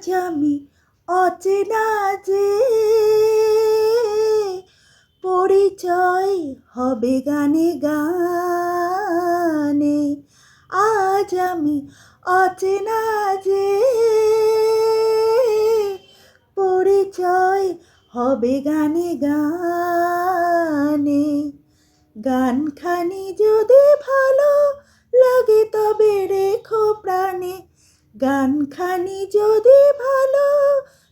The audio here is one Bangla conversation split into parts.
আজ আমি অচেনা যে পরিচয় হবে গানে গানে, আজ আমি অচেনা যে পরিচয় হবে গানে গানে। গানখানি যদি ভালো লাগে তবে রেখো প্রাণে গানখানি যদি ভালো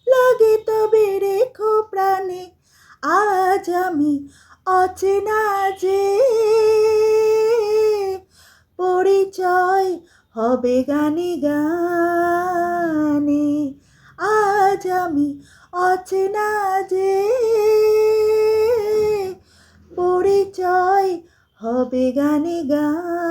লাগে তবে রেখো প্রাণে। আজ আমি অচেনা যে পরিচয় হবে গানে গানে। আজ আমি অচেনা যে পরিচয় হবে গানে গানে।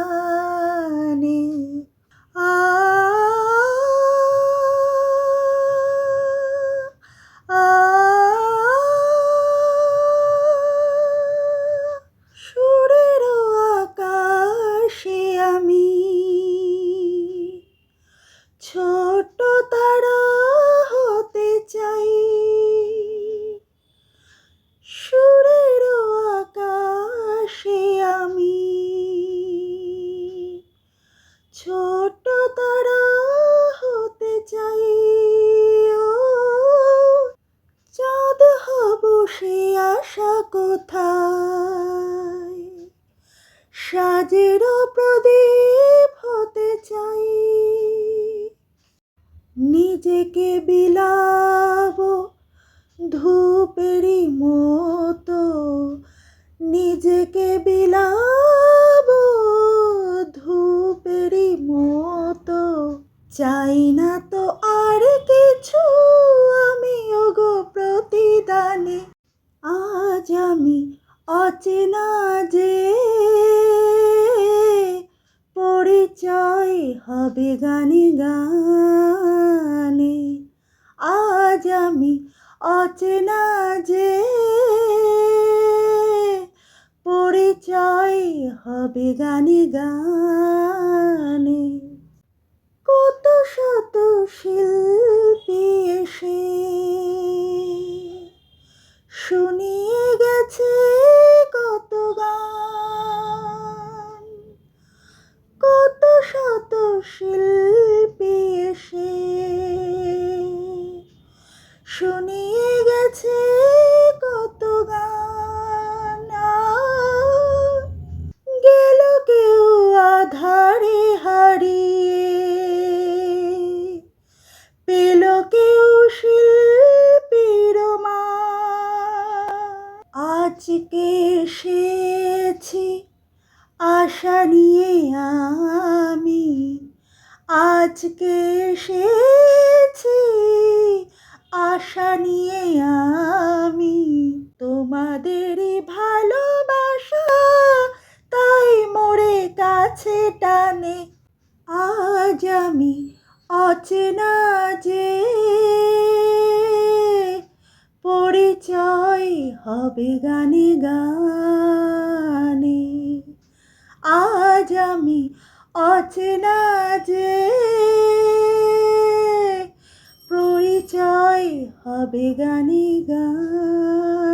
নিজেকে বিলাব ধূপেরই মতো, নিজেকে বিলাব ধূপেরই মতো। চাই না তো আর কিছু আমি, ওগো প্রতিদানে। আজ আমি অচেনা যে পরিচয় হবে গানে গানে। আজ আমি অচেনা যে পরিচয় হবে গানে গানে। শুনিয়ে গেছে কত গান। গেল কেউ আধারে হারিয়ে। পেল কেউ শিল্পীর মান। আজকে এসেছি আশা নিয়ে আমি। আজকে এসেছি আশা নিয়ে আমি তোমাদেরই ভালোবাসা, তাই মোরে কাছে টানে। আজ আমি অচেনা যে পরিচয় হবে গানে গানে। আজ আমি অচেনা যে হবে গানে গানে।